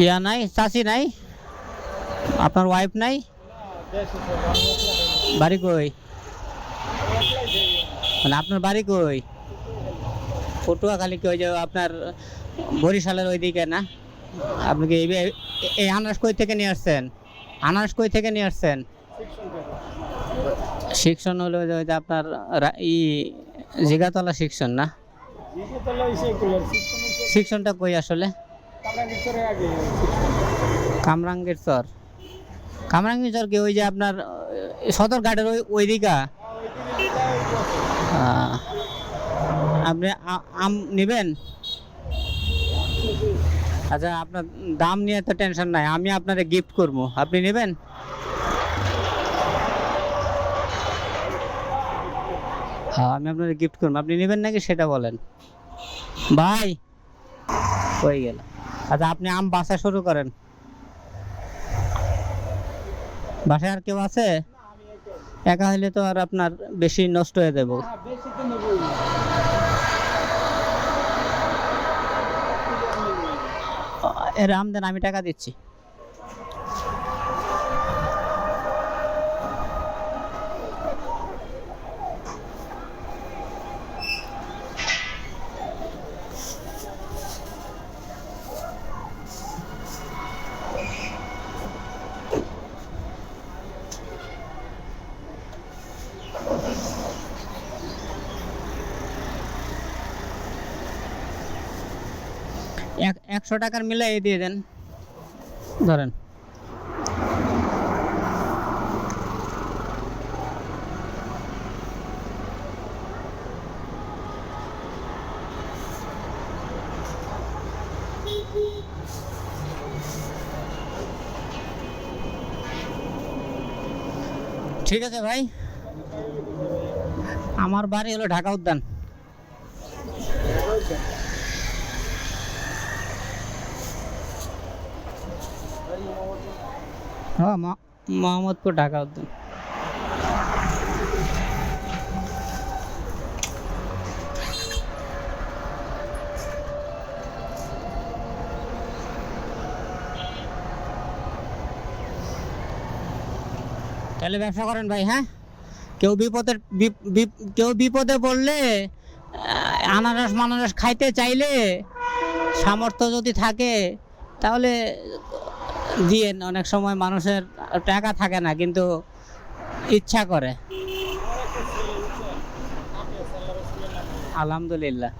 ইয়া নাই চাষি নাই? আপনার ওয়াইফ নাই? বাড়ি কই? মানে আপনার বাড়ি কই? পটুয়াখালী কি ওই যে আপনার বরিশালের ওইদিকে না? আপনি কি এই- এই আনারস কই থেকে নিয়ে আসছেন? আনারস কই থেকে নিয়ে আসছেন? শিক্ষণ হলো যে আপনার ই জিগাতলা শিক্ষণ না? শিক্ষণটা কই আসলে? কামরাঙ্গের চর। কামরাঙ্গের চর কি ওই যে আপনার সদর ঘাটের ওই ওই দিকা? আপনি আম নেবেন? আচ্ছা আপনার দাম নিয়ে তো টেনশন নাই, আমি আপনারে গিফট করব। আপনি নেবেন? হ্যাঁ আমি আপনাকে গিফট করব। আপনি নেবেন নাকি সেটা বলেন? ভাই, হয়ে গেল। আচ্ছা আপনি আম বাসা শুরু করেন। বাসায় আর কেউ আছে? একা হলে তো আর আপনার বেশি নষ্ট হয়ে যাব। এর আম দেন, আমি টাকা দিচ্ছি। একশো টাকার মিলে এই দিয়ে দেন। ধরেন। ঠিক আছে ভাই। আমার বাড়ি হলো ঢাকা উদ্যান। হ্যাঁ মোহাম্মদপুর, ঢাকা উদ্যান। তাহলে ব্যবসা করেন ভাই হ্যাঁ? কেউ বিপদে বিপ- বিপ- কেউ বিপদে পড়লে আনারস মানারস খাইতে চাইলে সামর্থ্য যদি থাকে, তাহলে দিয়েন অনেক সময় মানুষের টাকা থাকে না কিন্তু ইচ্ছা করে। আলহামদুলিল্লাহ।